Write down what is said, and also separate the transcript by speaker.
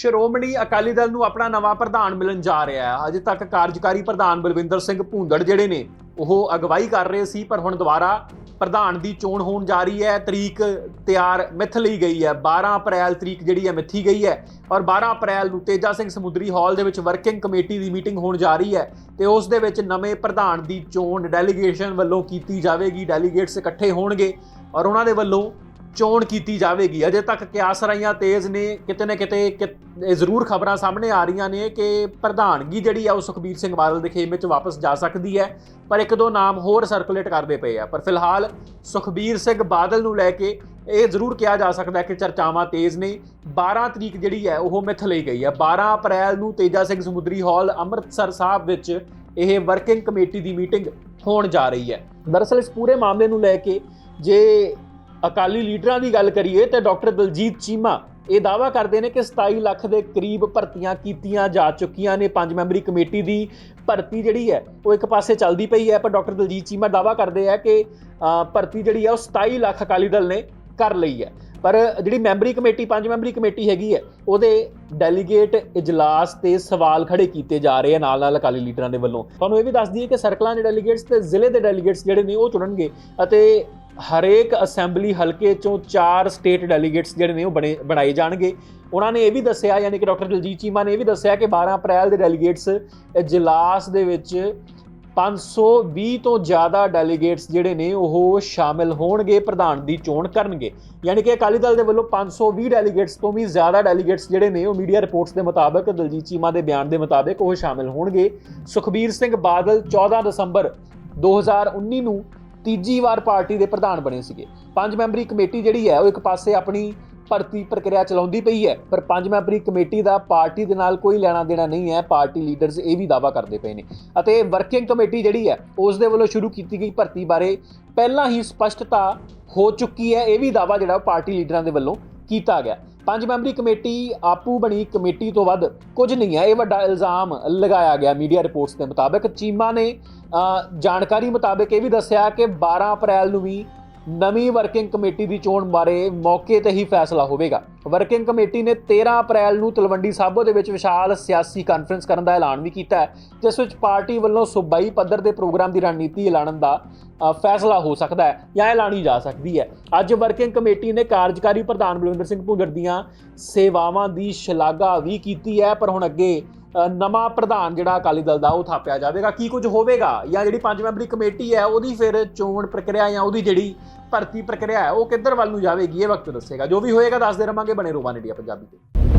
Speaker 1: ਸ਼੍ਰੋਮਣੀ ਅਕਾਲੀ ਦਲ ਨੂੰ ਆਪਣਾ ਨਵਾਂ ਪ੍ਰਧਾਨ ਮਿਲਣ ਜਾ ਰਿਹਾ ਹੈ। ਅਜੇ ਤੱਕ ਕਾਰਜਕਾਰੀ ਪ੍ਰਧਾਨ ਬਲਵਿੰਦਰ ਸਿੰਘ ਭੂੰਦੜ ਜਿਹੜੇ ਨੇ, ਉਹ ਅਗਵਾਈ ਕਰ ਰਹੇ ਸੀ, ਪਰ ਹੁਣ ਦੁਬਾਰਾ ਪ੍ਰਧਾਨ ਦੀ ਚੋਣ ਹੋਣ ਜਾ ਰਹੀ ਹੈ। ਤਰੀਕ ਤਿਆਰ ਮਿੱਥ ਲਈ ਗਈ ਹੈ। 12 ਅਪ੍ਰੈਲ ਤਰੀਕ ਜਿਹੜੀ ਹੈ, ਮਿੱਥੀ ਗਈ ਹੈ ਔਰ 12 ਅਪ੍ਰੈਲ ਨੂੰ ਤੇਜਾ ਸਿੰਘ ਸਮੁੰਦਰੀ ਹਾਲ ਦੇ ਵਿੱਚ ਵਰਕਿੰਗ ਕਮੇਟੀ ਦੀ ਮੀਟਿੰਗ ਹੋਣ ਜਾ ਰਹੀ ਹੈ ਤੇ ਉਸ ਦੇ ਵਿੱਚ ਨਵੇਂ ਪ੍ਰਧਾਨ ਦੀ ਚੋਣ ਡੈਲੀਗੇਸ਼ਨ ਵੱਲੋਂ ਕੀਤੀ ਜਾਵੇਗੀ। ਡੈਲੀਗੇਟਸ ਇਕੱਠੇ ਹੋਣਗੇ ਔਰ ਉਹਨਾਂ ਦੇ ਵੱਲੋਂ ਚੋਣ ਕੀਤੀ ਜਾਵੇਗੀ। ਅਜੇ ਤੱਕ ਕਿਆਸਰਾਈਆਂ ਤੇਜ਼ ਨੇ, ਕਿਤੇ ਨਾ ਕਿਤੇ ਕਿ- ਇਹ ਜ਼ਰੂਰ ਖਬਰਾਂ ਸਾਹਮਣੇ ਆ ਰਹੀਆਂ ਨੇ ਕਿ ਪ੍ਰਧਾਨਗੀ ਜਿਹੜੀ ਆ ਉਹ ਸੁਖਬੀਰ ਸਿੰਘ ਬਾਦਲ ਦੇ ਖੇਮੇ 'ਚ ਵਾਪਸ ਜਾ ਸਕਦੀ ਹੈ, ਪਰ ਇੱਕ ਦੋ ਨਾਮ ਹੋਰ ਸਰਕੂਲੇਟ ਕਰਦੇ ਪਏ ਆ। ਪਰ ਫਿਲਹਾਲ ਸੁਖਬੀਰ ਸਿੰਘ ਬਾਦਲ ਨੂੰ ਲੈ ਕੇ ਇਹ ਜ਼ਰੂਰ ਕਿਹਾ ਜਾ ਸਕਦਾ ਕਿ ਚਰਚਾਵਾਂ ਤੇਜ਼ ਨੇ। 12 ਤਰੀਕ ਜਿਹੜੀ ਹੈ, ਉਹ ਮਿੱਥ ਲਈ ਗਈ ਹੈ। 12 ਅਪ੍ਰੈਲ ਨੂੰ ਤੇਜਾ ਸਿੰਘ ਸਮੁੰਦਰੀ ਹਾਲ ਅੰਮ੍ਰਿਤਸਰ ਸਾਹਿਬ ਵਿੱਚ ਇਹ ਵਰਕਿੰਗ ਕਮੇਟੀ ਦੀ ਮੀਟਿੰਗ ਹੋਣ ਜਾ ਰਹੀ ਹੈ। ਦਰਅਸਲ ਇਸ ਪੂਰੇ ਮਾਮਲੇ ਨੂੰ ਲੈ ਕੇ ਜੇ ਅਕਾਲੀ ਲੀਡਰਾਂ ਦੀ ਗੱਲ ਕਰੀਏ ਤੇ ਡਾਕਟਰ ਦਲਜੀਤ ਚੀਮਾ ਇਹ ਦਾਵਾ ਕਰਦੇ ਨੇ ਕਿ 27 ਲੱਖ ਦੇ ਕਰੀਬ ਭਰਤੀਆਂ ਕੀਤੀਆਂ ਜਾ ਚੁੱਕੀਆਂ ਨੇ, ਪੰਜ ਮੈਂਬਰੀ ਕਮੇਟੀ ਦੀ ਭਰਤੀ ਜਿਹੜੀ ਹੈ, ਉਹ ਇੱਕ ਪਾਸੇ ਚੱਲਦੀ ਪਈ ਹੈ, ਪਰ ਡਾਕਟਰ ਦਲਜੀਤ ਚੀਮਾ ਦਾਵਾ ਕਰਦੇ ਆ ਕਿ ਭਰਤੀ ਜਿਹੜੀ ਹੈ, ਉਹ 27 ਲੱਖ ਅਕਾਲੀ ਦਲ ਨੇ ਕਰ ਲਈ ਹੈ। ਪਰ ਜਿਹੜੀ ਮੈਂਬਰੀ ਕਮੇਟੀ, ਪੰਜ ਮੈਂਬਰੀ ਕਮੇਟੀ ਹੈਗੀ ਹੈ, ਉਹਦੇ ਡੈਲੀਗੇਟ ਇਜਲਾਸ ਤੇ ਸਵਾਲ ਖੜੇ ਕੀਤੇ ਜਾ ਰਹੇ ਆ ਨਾਲ ਨਾਲ ਅਕਾਲੀ ਲੀਡਰਾਂ ਦੇ ਵੱਲੋਂ। ਤੁਹਾਨੂੰ ਇਹ ਵੀ ਦੱਸ ਦਈਏ ਕਿ ਸਰਕਲਾਂ ਦੇ ਡੈਲੀਗੇਟਸ ਤੇ ਜ਼ਿਲ੍ਹੇ ਦੇ ਡੈਲੀਗੇਟਸ ਜਿਹੜੇ ਨੇ, ਉਹ ਚੁਣਨਗੇ ਅਤੇ ਹਰੇਕ ਅਸੈਂਬਲੀ ਹਲਕੇ ਚੋਂ ਚਾਰ ਸਟੇਟ ਡੈਲੀਗੇਟਸ ਜਿਹੜੇ ਨੇ ਉਹ ਬਣੇ ਬਣਾਏ ਜਾਣਗੇ। ਉਹਨਾਂ ਨੇ ਇਹ ਵੀ ਦੱਸਿਆ, ਯਾਨੀ ਕਿ ਡਾਕਟਰ ਦਲਜੀਤ ਚੀਮਾ ਨੇ ਇਹ ਵੀ ਦੱਸਿਆ ਕਿ 12 ਅਪ੍ਰੈਲ ਦੇ ਡੈਲੀਗੇਟਸ ਇਜਲਾਸ ਦੇ ਵਿੱਚ 520 ਤੋਂ ਜ਼ਿਆਦਾ ਡੈਲੀਗੇਟਸ ਜਿਹੜੇ ਨੇ ਉਹ ਸ਼ਾਮਿਲ ਹੋਣਗੇ, ਪ੍ਰਧਾਨ ਦੀ ਚੋਣ ਕਰਨਗੇ। ਯਾਨੀ ਕਿ ਅਕਾਲੀ ਦਲ ਦੇ ਵੱਲੋਂ 520 ਡੈਲੀਗੇਟਸ ਤੋਂ ਵੀ ਜ਼ਿਆਦਾ ਡੈਲੀਗੇਟਸ ਜਿਹੜੇ ਨੇ ਉਹ ਮੀਡੀਆ ਰਿਪੋਰਟਸ ਦੇ ਮੁਤਾਬਕ, ਦਲਜੀਤ ਚੀਮਾ ਦੇ ਬਿਆਨ ਦੇ ਮੁਤਾਬਕ ਉਹ ਸ਼ਾਮਿਲ ਹੋਣਗੇ। ਸੁਖਬੀਰ ਸਿੰਘ ਬਾਦਲ 14 ਦਸੰਬਰ 2019 ਨੂੰ ਤੀਜੀ ਵਾਰ ਪਾਰਟੀ ਦੇ ਪ੍ਰਧਾਨ ਬਣੇ ਸੀਗੇ। ਪੰਜ ਮੈਂਬਰੀ ਕਮੇਟੀ ਜਿਹੜੀ ਹੈ, ਉਹ ਇੱਕ ਪਾਸੇ ਆਪਣੀ ਭਰਤੀ ਪ੍ਰਕਿਰਿਆ ਚਲਾਉਂਦੀ ਪਈ ਹੈ, ਪਰ ਪੰਜ ਮੈਂਬਰੀ ਕਮੇਟੀ ਦਾ ਪਾਰਟੀ ਦੇ ਨਾਲ ਕੋਈ ਲੈਣਾ ਦੇਣਾ ਨਹੀਂ ਹੈ। ਪਾਰਟੀ ਲੀਡਰਸ ਇਹ ਵੀ ਦਾਵਾ ਕਰਦੇ ਪਏ ਨੇ। ਅਤੇ ਵਰਕਿੰਗ ਕਮੇਟੀ ਜਿਹੜੀ ਹੈ, ਉਸ ਦੇ ਵੱਲੋਂ ਸ਼ੁਰੂ ਕੀਤੀ ਗਈ ਭਰਤੀ ਬਾਰੇ ਪਹਿਲਾਂ ਹੀ ਸਪਸ਼ਟਤਾ ਹੋ ਚੁੱਕੀ ਹੈ। ਇਹ ਵੀ ਦਾਵਾ ਜਿਹੜਾ ਉਹ ਪਾਰਟੀ ਲੀਡਰਾਂ ਦੇ ਵੱਲੋਂ ਕੀਤਾ ਗਿਆ। ਪੰਜ ਮੈਂਬਰੀ ਕਮੇਟੀ ਆਪੂ ਬਣੀ ਕਮੇਟੀ ਤੋਂ ਵੱਧ ਕੁਝ ਨਹੀਂ ਹੈ। ਇਹ ਵੱਡਾ ਇਲਜ਼ਾਮ ਲਗਾਇਆ ਗਿਆ ਮੀਡੀਆ ਰਿਪੋਰਟਸ ਦੇ ਮੁਤਾਬਕ। ਚੀਮਾ ਨੇ ਜਾਣਕਾਰੀ ਮੁਤਾਬਕ ਇਹ ਵੀ ਦੱਸਿਆ ਕਿ 12 ਅਪ੍ਰੈਲ ਨੂੰ ਵੀ ਨਵੀਂ ਵਰਕਿੰਗ ਕਮੇਟੀ ਦੀ ਚੋਣ ਬਾਰੇ ਮੌਕੇ ਤੇ ਹੀ ਫੈਸਲਾ ਹੋਵੇਗਾ। ਵਰਕਿੰਗ ਕਮੇਟੀ ਨੇ 13 ਅਪ੍ਰੈਲ ਨੂੰ ਤਲਵੰਡੀ ਸਾਬੋ ਦੇ ਵਿੱਚ ਵਿਸ਼ਾਲ ਸਿਆਸੀ ਕਾਨਫਰੰਸ ਕਰਨ ਦਾ ਐਲਾਨ ਵੀ ਕੀਤਾ ਹੈ, ਜਿਸ ਵਿੱਚ ਪਾਰਟੀ ਵੱਲੋਂ ਸੂਬਾਈ ਪੱਧਰ ਦੇ ਪ੍ਰੋਗਰਾਮ ਦੀ ਰਣਨੀਤੀ ਐਲਾਨਣ ਦਾ ਫੈਸਲਾ ਹੋ ਸਕਦਾ ਹੈ ਜਾਂ ਐਲਾਨੀ ਜਾ ਸਕਦੀ ਹੈ। ਅੱਜ ਵਰਕਿੰਗ ਕਮੇਟੀ ਨੇ ਕਾਰਜਕਾਰੀ ਪ੍ਰਧਾਨ ਬਲਵਿੰਦਰ ਸਿੰਘ ਭੁੰਗਰ ਦੀਆਂ ਸੇਵਾਵਾਂ ਦੀ ਸ਼ਲਾਘਾ ਵੀ ਕੀਤੀ ਹੈ, ਪਰ ਹੁਣ ਅੱਗੇ ਨਵਾਂ ਪ੍ਰਧਾਨ ਜਿਹੜਾ ਅਕਾਲੀ ਦਲ ਦਾ, ਉਹ ਥਾਪਿਆ ਜਾਵੇਗਾ। ਕੀ ਕੁਝ ਹੋਵੇਗਾ? ਜਾਂ ਜਿਹੜੀ ਪੰਜ ਮੈਂਬਰੀ ਕਮੇਟੀ ਹੈ, ਉਹਦੀ ਫਿਰ ਚੋਣ ਪ੍ਰਕਿਰਿਆ ਜਾਂ ਉਹਦੀ ਜਿਹੜੀ ਭਰਤੀ ਪ੍ਰਕਿਰਿਆ ਹੈ, ਉਹ ਕਿੱਧਰ ਵੱਲ ਨੂੰ ਜਾਵੇਗੀ? ਇਹ ਵਕਤ ਦੱਸੇਗਾ। ਜੋ ਵੀ ਹੋਏਗਾ, ਦੱਸਦੇ ਰਵਾਂਗੇ ਬਣੇ ਰੋਵਾਨ ਇੰਡੀਆ ਪੰਜਾਬੀ ਤੇ।